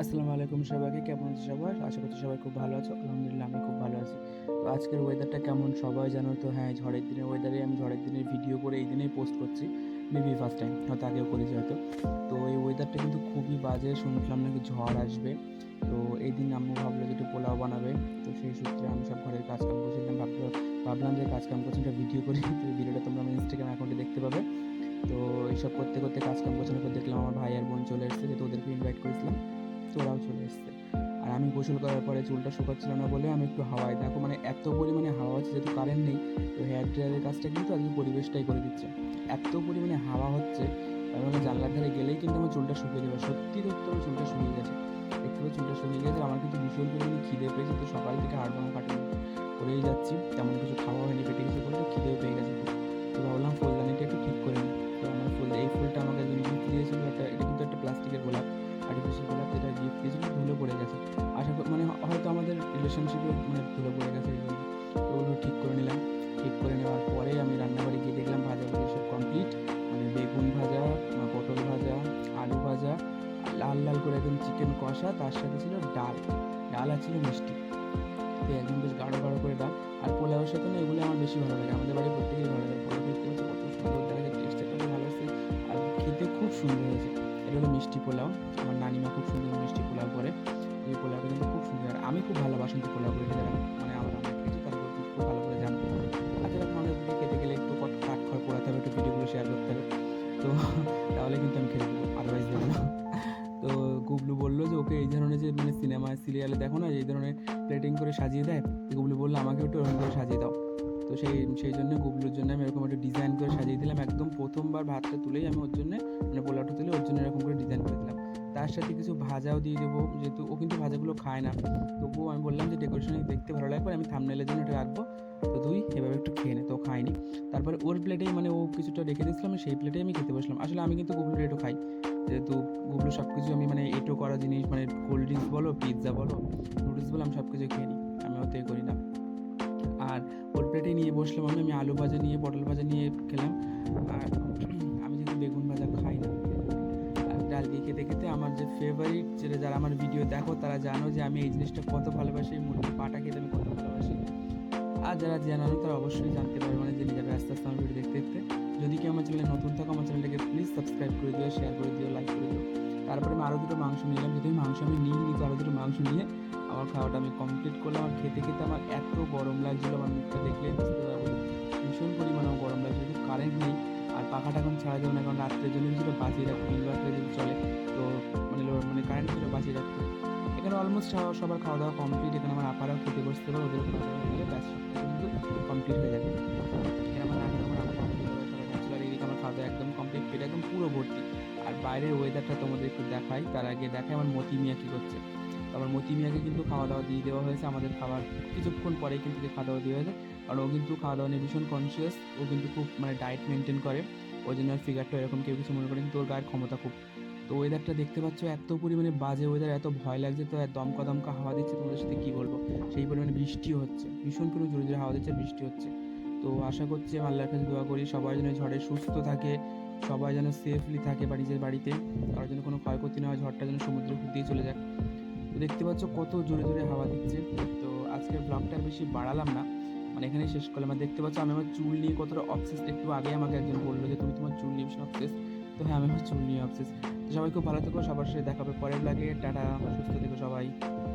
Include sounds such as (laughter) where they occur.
আসসালামু আলাইকুম সবাইকে, কেমন আছো সবাই? আশা করছি সবাই খুব ভালো আছো। আলহামদুলিল্লাহ, আমি খুব ভালো আছি। তো আজকের ওয়েদারটা কেমন সবাই জানো তো? হ্যাঁ ঝড়ের দিনের ওয়েদারে আমি ঝড়ের দিনের ভিডিও করে এই দিনেই পোস্ট করছি। মেবি ফার্স্ট টাইম হয়তো আগেও করেছি হয়তো। তো এই ওয়েদারটা কিন্তু খুবই বাজে শুনলাম নাকি ঝড় আসবে। তো এই দিন আম্মু ভাবলো যে একটু পোলাও বানাবে। তো সেই সূত্রে আমি সব ঘরের কাজকাম করছিলাম, ভাবলো, ভাবলাম যে কাজকাম করছি, একটা ভিডিও করি। তো ভিডিওটা তোমরা আমার ইনস্টাগ্রাম অ্যাকাউন্টে দেখতে পাবে। তো এইসব করতে করতে কাজকাম করছিলাম দেখলাম আমার ভাই আর বোন চলে এসেছে যেহেতু ওদেরকে ইনভাইট করেছিলাম। তো ওরাও চলে এসছে। আর আমি গোসল করার পরে চুলটা শুকাচ্ছিল না বলে আমি একটু হাওয়ায়, দেখো মানে এত পরিমাণে হাওয়া হচ্ছে, যেহেতু কারেন্ট নেই, তো হেয়ার ড্রায়ারের কাজটা কিন্তু আজকে পরিবেশটাই করে দিচ্ছে। এত পরিমাণে হাওয়া হচ্ছে, তার মানে জানলার ধারে গেলেই কিন্তু আমার চুলটা শুকিয়ে যাবে। সত্যি সত্যি আমার চুলটা শুকিয়ে গেছে। দেখতে পাচ্ছি চুলটা শুকিয়ে গেছে, আমার কিন্তু ভীষণ পরিমাণে খিদে পেয়েছে, তো সকাল থেকে হাড় ভাঙা কাটে করেই যাচ্ছি। তেমন কিছু খাওয়া হয়নি, পেটে কিছু করে খিদেও পেয়ে রিলেশনশিপে মানে ধুলো পড়ে গেছে ওগুলো ঠিক করে নিলাম। ঠিক করে নেওয়ার পরে আমি রান্নাবাড়ি গিয়ে দেখলাম ভাজা সব কমপ্লিট মানে বেগুন ভাজা পটল ভাজা, আলু ভাজা, লাল লাল করে একদম চিকেন কষা, তার সাথে ছিল ডাল। ডাল আর ছিল মিষ্টি। তো একদম বেশ গাঢ় গাঢ় করে ডাল। আর পোলাওর সাথে না এগুলো আমার বেশি ভালো লাগে। আমাদের বাড়ি প্রত্যেকেই ভালো লাগে। পোলাও দেখতে পাচ্ছি কত সুন্দর, দেখা যায় ভালো আছে আর খেতে খুব সুন্দর হয়েছে। এটা হলো মিষ্টি পোলাও। আমার নানিমা খুব সুন্দর মিষ্টি পোলাও আমি খুব ভালোবাসি তো পোলাও করে মানে আমার রান্না খেয়েছি তার উপর খুব ভালো করে জানো। আচ্ছা আমাদের দিকে খেতে গেলে একটু কট কাঠ খড় পোড়াতে হবে, একটু ভিডিওগুলো শেয়ার করতে হবে। তো (laughs) তাহলে কিন্তু আমি খেতে দেবো আদারওয়াইজ দেবো না। তো গুবলু বলল যে, ওকে এই ধরনের যে মানে সিনেমা সিরিয়ালে দেখো না এই ধরনের প্লেটিং করে সাজিয়ে দেয়? গুবলু বলল, আমাকে একটু ওরকম করে সাজিয়ে দাও। তো সেই সেই জন্য গুবলুর জন্য আমি এরকম একটা ডিজাইন করে সাজিয়ে দিলাম। একদম প্রথমবার ভাতটা তুলেই আমি ওর জন্য মানে পোলাওটা তুলে ওর জন্য এরকম করে ডিজাইন করে দিলাম। তার সাথে কিছু ভাজাও দিয়ে দেবো, যেহেতু ও কিন্তু ভাজাগুলো খায় না। তবুও আমি বললাম যে ডেকোরেশনে দেখতে ভালো লাগবে আমি থামনেলের জন্য এটা রাখব। তো তুই এভাবে একটু খেয়ে নে, তো ও খায়নি। তারপরে ওর প্লেটেই মানে ও কিছুটা রেখে দিয়েছিলাম সেই প্লেটেই আমি খেতে বসলাম। আসলে আমি কিন্তু গুবলুর এটো খাই। যেহেতু গুবলু সব কিছু আমি মানে এটো করা জিনিস মানে কোল্ড ড্রিঙ্কস বলো পিৎজা বলো নুডলস বলো, আমি সব কিছু খেয়ে নিই। আমি এ করি না। আর ওর প্লেটে নিয়ে বসলাম আমি আমি আলু ভাজা নিয়ে, পটল ভাজা নিয়ে খেলাম। আর আমার যে ফেভারিট যেটা যারা আমার ভিডিও দেখো, তারা জানো যে আমি এই জিনিসটা কত ভালোবাসি মুরগির পাটা খেতে আমি কত ভালোবাসি। আর যারা জানো না তারা অবশ্যই জানতে পারবে মানে জেনে যাবে আস্তে আস্তে আমার ভিডিও দেখতে দেখতে। যদি কেউ আমার চ্যানেলে নতুন থাকো, আমার চ্যানেলটাকে প্লিজ সাবস্ক্রাইব করে দিও শেয়ার করে দিও লাইক করে দিও। তারপরে আমি আরও দুটো মাংস নিলাম যদি মাংস আমি নিই নি তো আরও দুটো মাংস নিয়ে আমার খাওয়াটা আমি কমপ্লিট করলাম। আর খেতে খেতে আমার এত গরম লাগছিল, আমার মুখটা দেখলে বুঝতে পারব ভীষণ পরিমাণে গরম লাগছিল কারেন্ট নেই। পাখাটা এখন ছাড়া যাবে না, কারণ রাত্রের জন্য কিছুটা বাঁচিয়ে রাখব ইনভার্টারে যদি চলে। তো মানে মানে কারেন্ট কিছুটা বাঁচিয়ে রাখতে। এখানে অলমোস্ট সবার খাওয়া দাওয়া কমপ্লিট এখানে আমার আপারাও খেতে বসতে পারে ওদের খাওয়া দাওয়া হয়ে গেলে ব্যাস কিন্তু কমপ্লিট হয়ে যাবে। এখানে আমার আমার আপা কমপ্লিট হয়ে সবাই এদিকে আমার খাওয়া দাওয়া একদম কমপ্লিট পেট একদম পুরো ভর্তি। আর বাইরের ওয়েদারটা তোমাদের একটু দেখাই, তার আগে দেখাই আমার মতি মিয়া কী করছে। তো আমার মতি মিয়াকে কিন্তু খাওয়া দাওয়া দিয়ে দেওয়া হয়েছে আমাদের খাবার। কিছুক্ষণ পরেই কিন্তু খাওয়া দাওয়া দিয়ে হয়েছে। কারণ ও কিন্তু খাওয়া দাওয়া নিয়ে ভীষণ কনসিয়াস ও কিন্তু খুব মানে ডায়েট মেনটেন করে। ওই জন্য ফিগারটা এরকম কেউ কিছু মনে করে কিন্তু ওর গায়ের ক্ষমতা খুব। তো ওয়েদারটা দেখতে পাচ্ছ, এত পরিমাণে বাজে ওয়েদার এত ভয় লাগছে, তো আর দমকা দমকা হাওয়া দিচ্ছে, তোমাদের সাথে কী বলব? সেই পরিমাণে বৃষ্টিও হচ্ছে। ভীষণ পরিমাণে জোরে জোরে হাওয়া দিচ্ছে, বৃষ্টি হচ্ছে। তো আশা করছি আল্লাহর কাছে দোয়া করি, সবাই যেন ঝড়ে সুস্থ থাকে, সবাই যেন সেফলি থাকে বা বাড়িতে। কারোর জন্য কোনো ক্ষয়ক্ষতি না হয়, ঝড়টা যেন সমুদ্রের উপর দিয়ে চলে যায় তো দেখতে পাচ্ছ কত জোরে জোরে হাওয়া দিচ্ছে। তো আজকের ব্লগটা বেশি বাড়ালাম না। মানে এখানে শেষ করলাম। আর দেখতে পাচ্ছ আমি আমার চুল নিয়ে কতটা অবসেস একটু আগে আমাকে একজন বলল যে, তুমি তোমার চুল নিয়ে ভীষণ অবসেস তো হ্যাঁ আমি আমার চুল নিয়ে অফসেস তো সবাই খুব ভালো থেকো। সবার সাথে দেখাবে পরের ব্লগে টাটা, সুস্থ থেকো